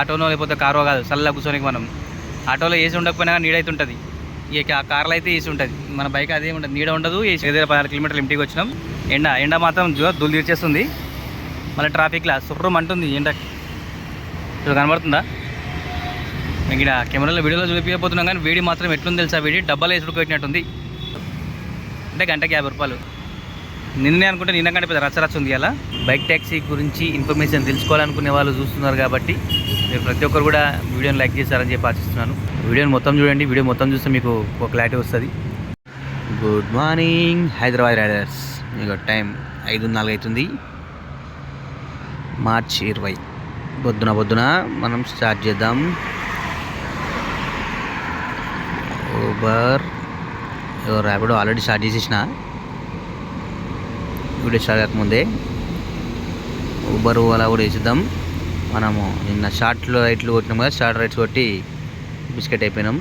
ఆటోనో లేకపోతే కారో కాదు చల్లగా కూర్చోనికి మనం. ఆటోలో ఏసీ ఉండకపోయినా కానీ నీడ అయితే ఉంటుంది. ఇక ఆ కార్లో అయితే ఏసీ ఉంటుంది. మన బైక్ అదే ఉండదు నీడ ఉండదు ఏసీ దగ్గర పదహారు కిలోమీటర్లు ఇంటికి వచ్చినాం. ఎండ ఎండ మాత్రం జో దులు తీర్చేస్తుంది. మళ్ళీ ట్రాఫిక్లా శుభ్రం అంటుంది. ఎండ ఇప్పుడు కనబడుతుందా? మీకు ఇక్కడ కెమెరాలో వీడియోలో చూపించబోతున్నాం కానీ వేడి మాత్రం ఎట్లుంది తెలుసా? వేడి డబ్బాలు వేసి ఉడకబెట్టినట్టుంది అంటే గంటకి యాభై రూపాయలు. నిన్ననే అనుకుంటే నిన్న కంటే పెద్ద రచ్చ ఉంది అలా. బైక్ ట్యాక్సీ గురించి ఇన్ఫర్మేషన్ తెలుసుకోవాలనుకునే వాళ్ళు చూస్తున్నారు కాబట్టి మీరు ప్రతి ఒక్కరు కూడా వీడియోని లైక్ చేస్తారని చెప్పి ఆశిస్తున్నాను. వీడియోని మొత్తం చూడండి. వీడియో మొత్తం చూస్తే మీకు ఒక క్లారిటీ వస్తుంది. గుడ్ మార్నింగ్ హైదరాబాద్ రైడర్స్ మీకు టైం ఐదు నాలుగు అవుతుంది. మార్చ్ ఇరవై. పొద్దున పొద్దున మనం స్టార్ట్ చేద్దాం. ఊబర్ ర్యాపిడో ఆల్రెడీ స్టార్ట్ చేసేసిన. వీడియో స్టార్ట్ కాకముందే ఊబర్ అలా కూడా వేసిద్దాం. మనము నిన్న షార్ట్లో రైట్లు కొట్టినాం కదా షార్ట్ రైట్స్ కొట్టి బిస్కెట్ అయిపోయినాం.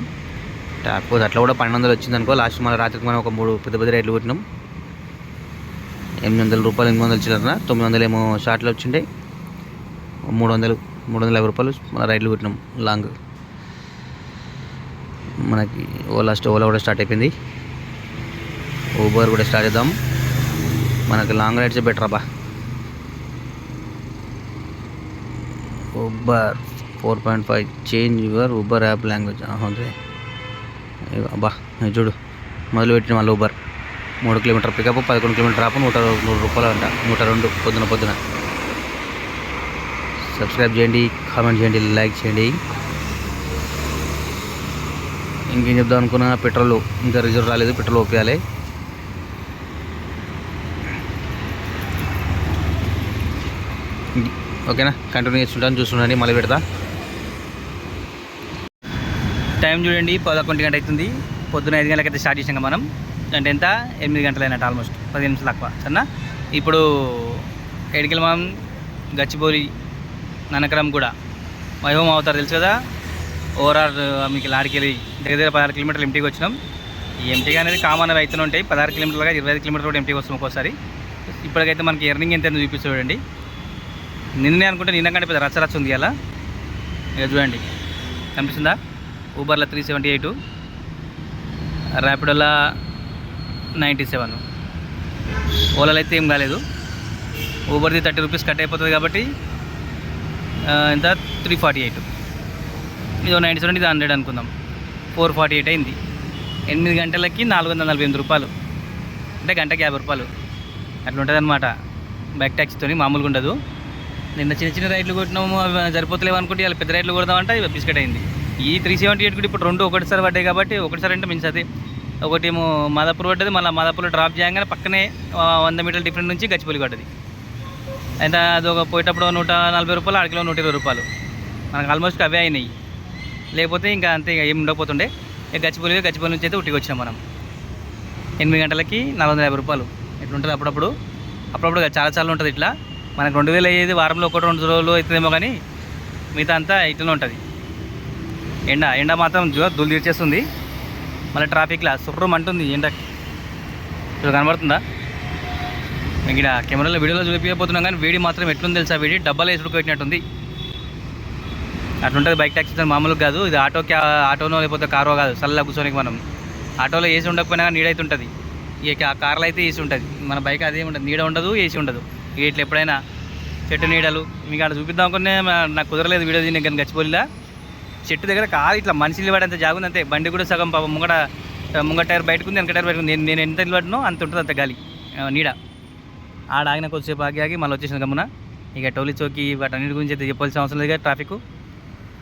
కాకపోతే అట్లా కూడా పన్నెండు వందలు వచ్చింది అనుకో లాస్ట్ మన రాత్రికి మనం ఒక మూడు పెద్ద పెద్ద రైట్లు కొట్టినాం. ఎనిమిది వందల రూపాయలు ఎనిమిది వందలు చిల్లర తొమ్మిది వందలు ఏమో షార్ట్లో వచ్చిండే. మూడు వందలు మూడు వందల యాభై రూపాయలు మన రైట్లు కొట్టినాం లాంగ్ మనకి ఓలా లాస్ట్ ఓలా కూడా స్టార్ట్ అయిపోయింది. ఊబర్ కూడా స్టార్ట్ చేద్దాం. మనకి లాంగ్ రైడ్స్ బెటర్ అబ్బా. Uber four point five change your Uber app language అదే అబ్బా చూడు. మొదలు పెట్టిన మళ్ళీ ఊబర్ మూడు కిలోమీటర్ పికప్ పదకొండు కిలోమీటర్ ఆపు నూట నూరు రూపాయలు అంట. నూట రెండు పొద్దున పొద్దున. సబ్స్క్రైబ్ చేయండి కామెంట్ చేయండి లైక్ చేయండి. ఇంకేం చెప్దాం అనుకున్నా పెట్రోల్ ఇంకా రిజర్వ్ రాలేదు పెట్రోల్ ఒప్పియాలి. ఓకేనా? కంటిన్యూ చేస్తుంటాను చూస్తుండండి మళ్ళీ పెడతా. టైం చూడండి పదకొండు గంట అవుతుంది. పొద్దున ఐదు గంటలకైతే స్టార్ట్ చేసాం మనం. అంటే ఎంత? ఎనిమిది గంటలు అయినట్టు ఆల్మోస్ట్ పది నిమిషాలు తక్కువ సరేనా? ఇప్పుడు ఎడికల్ మనం గచ్చిబౌలి ననకరం కూడా. వైభవం అవుతారు తెలుసు కదా? ఓవరాల్ మీకు లాడికెళ్ళి దగ్గర దగ్గర పదహారు కిలోమీటర్లు ఎంటీకి వచ్చినాం. ఈ ఎంటీగా అనేది కామన్ అవి అవుతూనే ఉంటాయి. పదహారు కిలోమీటర్లుగా ఇరవై ఐదు కిలోమీటర్లు కూడా ఎంటీకి వస్తాం ఒక్కోసారి ఇప్పటికైతే మనకి ఎర్నింగ్ ఎంత చూపిస్తూ చూడండి. నిన్ననే అనుకుంటే నిన్న కంటే పెద్ద రచ్చరచ్చ ఉంది అలా ఇక చూడండి కనిపిస్తుందా? ఊబర్లో త్రీ సెవెంటీ ఎయిట్ ర్యాపిడోలో నైంటీ సెవెన్ ఓలాలో అయితే ఏం కాలేదు. ఊబర్ది థర్టీ రూపీస్ కట్ అయిపోతుంది కాబట్టి ఇంత ఎంత త్రీ ఫార్టీ ఎయిట్ ఇది నైంటీ సెవెన్ ఇది హండ్రెడ్ అనుకుందాం. ఫోర్ ఫార్టీ ఎయిట్ అయింది. ఎనిమిది గంటలకి నాలుగు వందల నలభై ఎనిమిది రూపాయలు. అంటే గంటకి యాభై రూపాయలు. అట్లా ఉంటుంది అనమాట బైక్ ట్యాక్సీతో మామూలుగా ఉండదు నిన్న చిన్న చిన్న రైట్లు కొట్టినాము అవి సరిపోతలేవు అనుకుంటే ఇలా పెద్ద రైట్లు కొడదామంటే ఇవి బిస్కెట్ అయింది. ఈ త్రీ సెవెంటీ ఎయిట్ కూడా ఇప్పుడు రెండు ఒకటిసారి పడ్డాయి కాబట్టి ఒకటిసారి అంటే మించి అది ఒకటేమో మాదాపూర్ పడ్డది మళ్ళీ మాదాపూర్లో డ్రాప్ చేయగానే పక్కనే వంద మీటర్ల డిఫరెంట్ నుంచి గచ్చిపల్లి పడ్డది. అయితే అది ఒక పోయేటప్పుడు నూట నలభై రూపాయలు అరకిలో నూట ఇరవై రూపాయలు. మనకు ఆల్మోస్ట్ అవే అయినాయి. లేకపోతే ఇంకా అంతే ఇక ఏం ఉండకపోతుండే. ఇక గచ్చిపల్లి గచ్చిపల్లి నుంచి అయితే ఉట్టికి వచ్చినాం మనం. ఎనిమిది గంటలకి నాలుగు వందల యాభై రూపాయలు. ఇట్లుంటుంది అప్పుడప్పుడు. అప్పుడప్పుడు చాలా చాలా ఉంటుంది ఇట్లా. మనకు రెండు వేలు అయ్యేది వారంలో ఒకటి రెండు రోజులు అవుతుందేమో కానీ మిగతా అంతా ఇట్లనే ఉంటుంది. ఎండ ఎండ మాత్రం జో దులు తీర్చేస్తుంది. మళ్ళీ ట్రాఫిక్లా శుభ్రం అంటుంది ఎండ ఇప్పుడు కనబడుతుందా? ఇక్కడ కెమెరాలో వీడియోలో చూపించబోతున్నాం కానీ వేడి మాత్రం ఎట్లుంది తెలుసా? వేడి డబ్బాలు వేసి ఉడకబెట్టినట్టుంది అట్లుంటుంది బైక్ ట్యాక్సీ మామూలుగా కాదు. ఇది ఆటో క్యా ఆటోనో లేకపోతే కారో కాదు. చల్లగా కూర్చోనికి మనం. ఆటోలో ఏసీ ఉండకపోయినా కానీ నీడ అయితే ఉంటుంది ఇక కార్లో అయితే ఏసీ ఉంటుంది. మన బైక్ అదే ఉంటుంది నీడ ఉండదు ఏసీ ఉండదు. ఇట్లా ఎప్పుడైనా చెట్టు నీడలు మీకు అక్కడ చూపిద్దాం అనుకునే నాకు కుదరలేదు వీడియో దీన్ని కానీ గచ్చిపోలిలా చెట్టు దగ్గర కాదు ఇట్లా మనిషి నిలబడేంత జాగుంది అంతే. బండి కూడా సగం పాపం ముంగట ముంగట టైర్ బయటకు ఉంది వెనక టైర్ బయటకుంది నేను నేను ఎంత నిలబడినో అంత ఉంటుంది అంత గాలి నీడ. ఆడ ఆగిన కొద్దిసేపు ఆగి ఆగి మళ్ళీ వచ్చేసిన గమ్మున. ఇక టోలీ వాటి వాటన్నిటి గురించి అయితే చెప్పాల్సిన అవసరం లేదు ట్రాఫిక్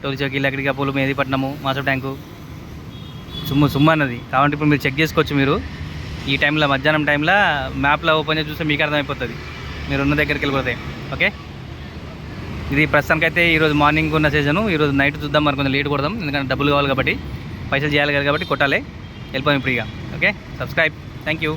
టోలీ చౌకీ లక్కడిగా పూలు మేదిపట్నము మాసో ట్యాంకు. సుమ్ము సుమ్ము అన్నది. కాబట్టి ఇప్పుడు మీరు చెక్ చేసుకోవచ్చు మీరు. ఈ టైంలో మధ్యాహ్నం టైంలో మ్యాప్లో ఓపెన్ చేసి చూస్తే మీకు అర్థమైపోతుంది. మీరు ఉన్న దగ్గరికి వెళ్ళిపోతే ఓకే? ఇది ప్రస్తుతానికైతే ఈరోజు మార్నింగ్ ఉన్న సీజను. ఈరోజు నైట్ చూద్దాం మరి కొంచెం లేట్ కొడదాం. ఎందుకంటే డబ్బులు కావాలి కాబట్టి పైసలు చేయాలి కాబట్టి కొట్టాలి. వెళ్ళిపోయాం ఇప్పుడు ఇక ఓకే? సబ్స్క్రైబ్. Thank you.